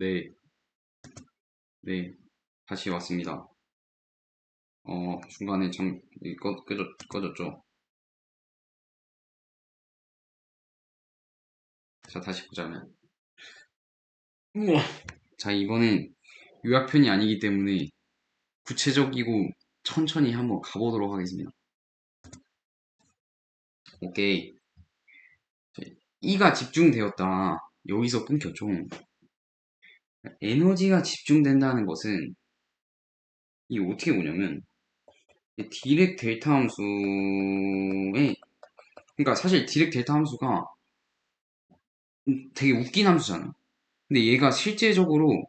네. 네. 다시 왔습니다. 어, 중간에 참, 이 꺼, 꺼졌, 꺼졌죠? 자, 다시 보자면. 우와. 자, 이번엔 요약편이 아니기 때문에 구체적이고 천천히 한번 가보도록 하겠습니다. 오케이. 이가 집중되었다. 여기서 끊겼죠. 에너지가 집중된다는 것은 이게 어떻게 보냐면 디렉 델타 함수에 그러니까 사실 디렉 델타 함수가 되게 웃긴 함수잖아. 근데 얘가 실제적으로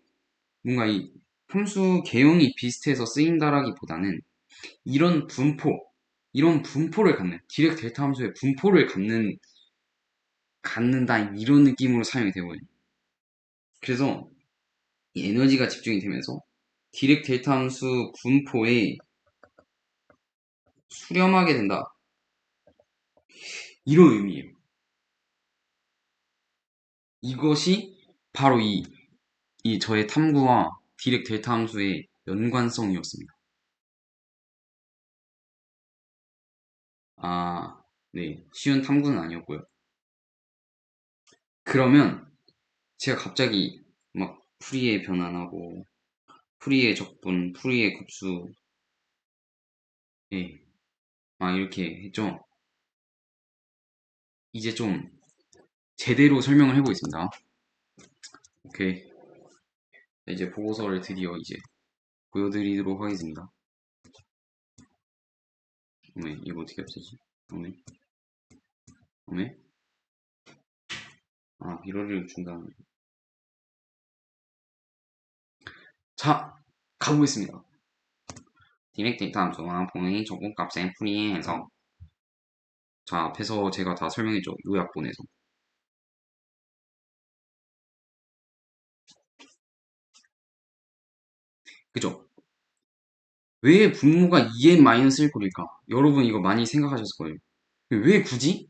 뭔가 이 함수 개형이 비슷해서 쓰인다라기보다는 이런 분포, 이런 분포를 갖는 디렉 델타 함수의 분포를 갖는 갖는다 이런 느낌으로 사용이 되거든요. 그래서 이 에너지가 집중이 되면서 디렉 델타 함수 분포에 수렴하게 된다. 이런 의미예요. 이것이 바로 이, 이 저의 탐구와 디렉 델타 함수의 연관성이었습니다. 아, 네. 쉬운 탐구는 아니었고요. 그러면 제가 갑자기 막 프리의 변환하고 프리의 적분, 프리의 급수 예. 막 이렇게 했죠. 이제 좀 제대로 설명을 해보겠습니다. 오케이. 이제 보고서를 드디어 이제 보여드리도록 하겠습니다. 어메, 이거 어떻게 없애지? 어메. 어메. 아, 미러를 준다는. 자, 가보겠습니다. 디렉 데이터 함수와 봉의 적분값의 풀이의 해석. 자, 앞에서 제가 다 설명했죠. 요약본에서. 그죠? 왜 분모가 2n-1일까? 여러분 이거 많이 생각하셨을 거예요. 왜 굳이?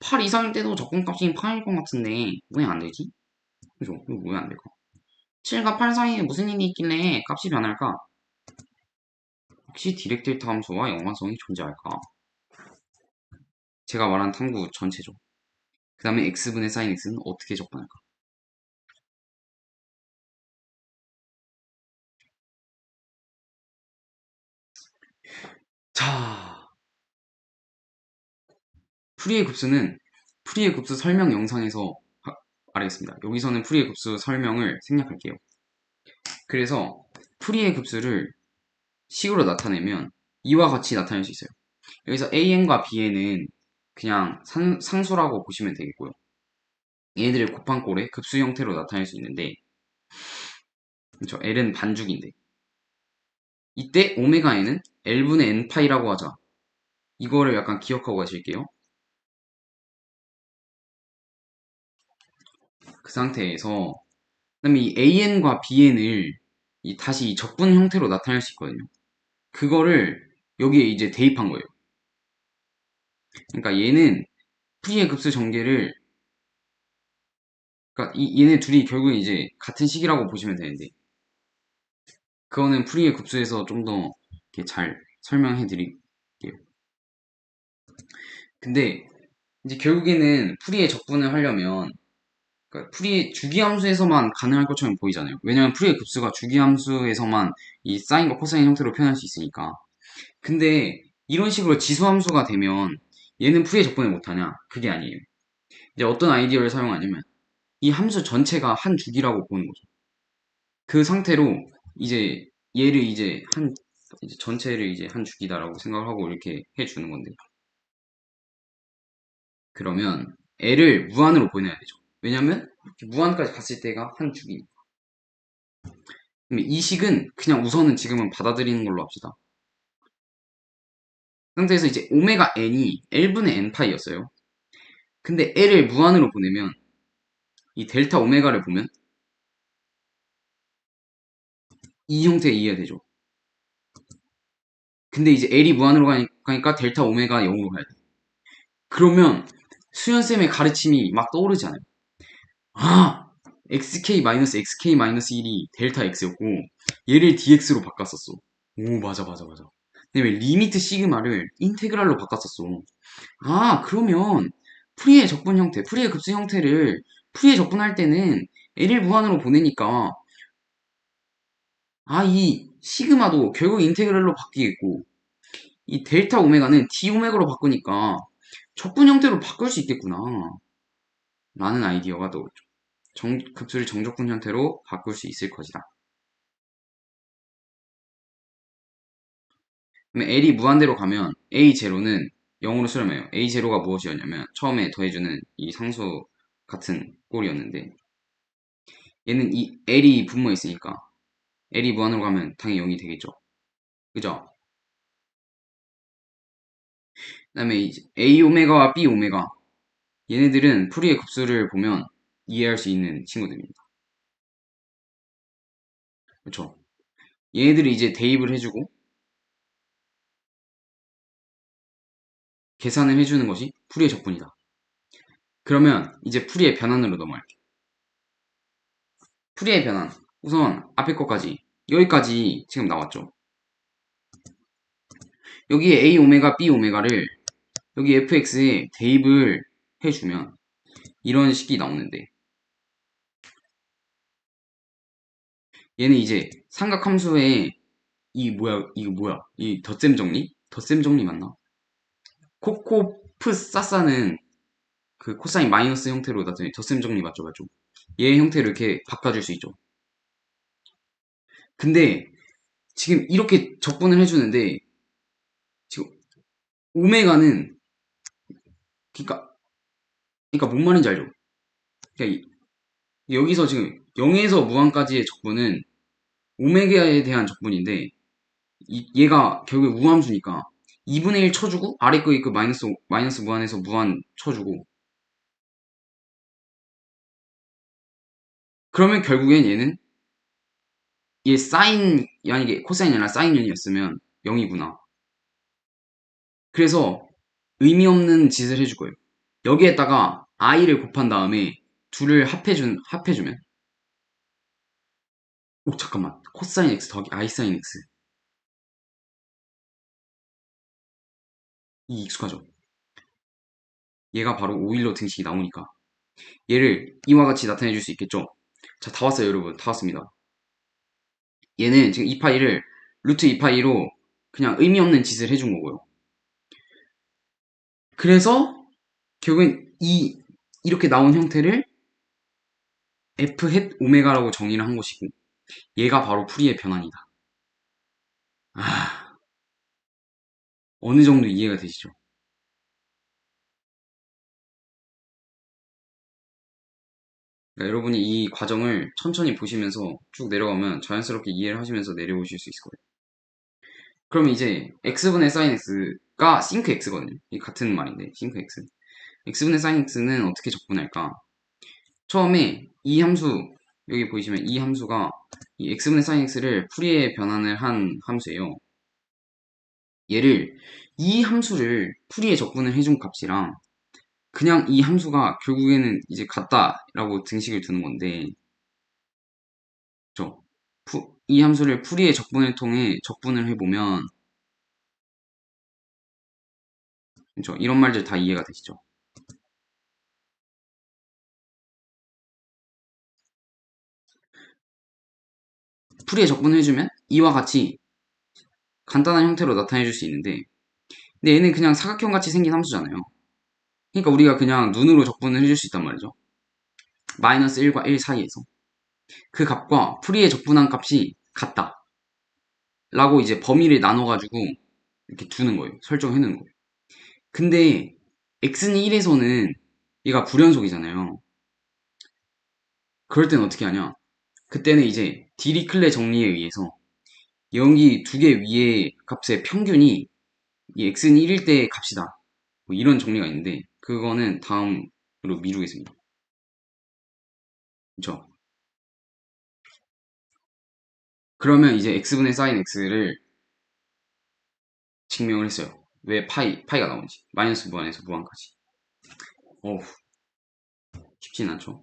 8 이상일 때도 적분값이 8일 것 같은데 왜 안 되지? 그죠? 왜 안 될까? 7과 8 사이에 무슨 일이 있길래 값이 변할까? 혹시 디렉 데이터 함수와 연관성이 존재할까? 제가 말한 탐구 전체죠. 그 다음에 x분의 sin x는 어떻게 적분할까? 자, 프리의 급수는 프리의 급수 설명 영상에서 하, 알겠습니다. 여기서는 프리의 급수 설명을 생략할게요. 그래서 프리의 급수를 식으로 나타내면 이와 같이 나타낼 수 있어요. 여기서 an과 bn은 그냥 산, 상수라고 보시면 되겠고요. 얘들을 곱한 꼴에 급수 형태로 나타낼 수 있는데 그렇죠. L은 반죽인데 이때 오메가 n은 L분의 n파이라고 하자. 이거를 약간 기억하고 가실게요. 그 상태에서 그다음에 이 an과 bn을 이 다시 적분 형태로 나타낼 수 있거든요. 그거를 여기에 이제 대입한 거예요. 그러니까 얘는 프리의 급수 전개를 그러니까 이, 얘네 둘이 결국 이제 같은 식이라고 보시면 되는데 그거는 프리의 급수에서 좀더잘 설명해 드릴게요. 근데 이제 결국에는 프리의 적분을 하려면 그러니까 프리의 주기함수에서만 가능할 것처럼 보이잖아요. 왜냐면 프리의 급수가 주기함수에서만 이 사인과 코사인 형태로 표현할 수 있으니까. 근데 이런 식으로 지수함수가 되면 얘는 프리의 적분을 못하냐? 그게 아니에요. 이제 어떤 아이디어를 사용하냐면 이 함수 전체가 한 주기라고 보는 거죠. 그 상태로 이제 얘를 이제 한 이제 전체를 이제 한 주기다라고 생각하고 이렇게 해주는 건데 그러면 L을 무한으로 보내야 되죠. 왜냐면 무한까지 갔을 때가 한 주기니까. 이 식은 그냥 우선은 지금은 받아들이는 걸로 합시다. 상태에서 이제 오메가 n이 L분의 n파이였어요. 근데 L을 무한으로 보내면 이 델타 오메가를 보면 이 형태의 이해가 되죠. 근데 이제 L이 무한으로 가니까 델타 오메가 0으로 가야 돼. 그러면 수연쌤의 가르침이 막 떠오르지 않아요? 아! xk 마이너스 xk 마이너스 1이 델타 x였고 얘를 dx로 바꿨었어. 오 맞아 맞아 맞아. 근데 왜 리미트 시그마를 인테그랄로 바꿨었어. 아 그러면 프리의 적분 형태, 프리의 급수 형태를 프리의 적분할 때는 L을 무한으로 보내니까 아 이 시그마도 결국 인테그랄로 바뀌겠고 이 델타 오메가는 d 오메가로 바꾸니까 적분 형태로 바꿀 수 있겠구나 라는 아이디어가 떠오르죠. 정, 급수를 정적분 형태로 바꿀 수 있을 것이다. L이 무한대로 가면 A0는 0으로 수렴해요. A0가 무엇이었냐면 처음에 더해주는 이 상수 같은 꼴이었는데 얘는 이 L이 분모에 있으니까 L이 무한으로 가면 당연히 0이 되겠죠. 그죠? 그 다음에 A 오메가와 B 오메가 얘네들은 풀이의 급수를 보면 이해할 수 있는 친구들입니다. 그렇죠? 얘네들이 이제 대입을 해주고 계산을 해주는 것이 풀이의 적분이다. 그러면 이제 풀이의 변환으로 넘어갈게요. 풀이의 변환. 우선 앞에 것까지 여기까지 지금 나왔죠. 여기에 A 오메가 B 오메가를 여기 fx에 대입을 해주면 이런 식이 나오는데 얘는 이제 삼각함수의 이 뭐야 이거 뭐야 이 덧셈 정리? 덧셈 정리 맞나? 코코프사사는 그 코사인 마이너스 형태로 나타내 덧셈 정리 맞죠 맞죠? 얘 형태를 이렇게 바꿔줄 수 있죠. 근데 지금 이렇게 적분을 해주는데 지금 오메가는 그니까 그니까 뭔 말인지 알죠? 그러니까 여기서 지금 0에서 무한까지의 적분은 오메가에 대한 적분인데 이, 얘가 결국에 무함수니까 2분의 1 쳐주고 아래 거에 그 마이너스 마이너스 무한에서 무한 쳐주고 그러면 결국엔 얘는 얘 사인 만약에 코사인이 아니라 사인 연이었으면 0이구나 그래서 의미 없는 짓을 해줄 거예요 여기에다가 i를 곱한 다음에 둘을 합해준 합해주면 오 잠깐만 코사인 x 더하기 i 사인 x 이 익숙하죠? 얘가 바로 오일러 등식이 나오니까 얘를 이와 같이 나타내 줄 수 있겠죠? 자, 다 왔어요, 여러분. 다 왔습니다. 얘는 지금 2파이를 루트 2파이로 그냥 의미 없는 짓을 해준 거고요. 그래서 결국엔 이 이렇게 나온 형태를 f 햇 오메가라고 정의를 한 것이고 얘가 바로 풀이의 변환이다. 아... 어느 정도 이해가 되시죠? 그러니까 여러분이 이 과정을 천천히 보시면서 쭉 내려가면 자연스럽게 이해를 하시면서 내려오실 수 있을 거예요. 그럼 이제 x분의 sin x가 싱크 x거든요. 이 같은 말인데 싱크 x. x분의 sin x는 어떻게 적분할까? 처음에 이 함수 여기 보이시면 이 함수가 이 x분의 sin x를 풀이에 변환을 한 함수예요. 얘를 이 함수를 풀이에 적분을 해준 값이랑 그냥 이 함수가 결국에는 이제 같다라고 등식을 두는 건데 그쵸? 이 함수를 풀이의 적분을 통해 적분을 해보면 그쵸? 이런 말들 다 이해가 되시죠? 풀이에 적분을 해주면 이와 같이 간단한 형태로 나타내 줄 수 있는데 근데 얘는 그냥 사각형 같이 생긴 함수잖아요. 그러니까 우리가 그냥 눈으로 적분을 해줄 수 있단 말이죠. 마이너스 1과 1 사이에서. 그 값과 프리에 적분한 값이 같다. 라고 이제 범위를 나눠가지고 이렇게 두는 거예요. 설정해 놓는 거예요 근데 x는 1에서는 얘가 불연속이잖아요 그럴 때는 어떻게 하냐 그때는 이제 디리클레 정리에 의해서 여기 두 개 위의 값의 평균이 이 x는 1일 때의 값이다. 뭐 이런 정리가 있는데 그거는 다음으로 미루겠습니다. 그쵸? 그러면 이제 x분의 sin x를 증명을 했어요. 왜 파이, 파이가 나오는지. 마이너스 무한에서 무한까지. 어우, 쉽진 않죠.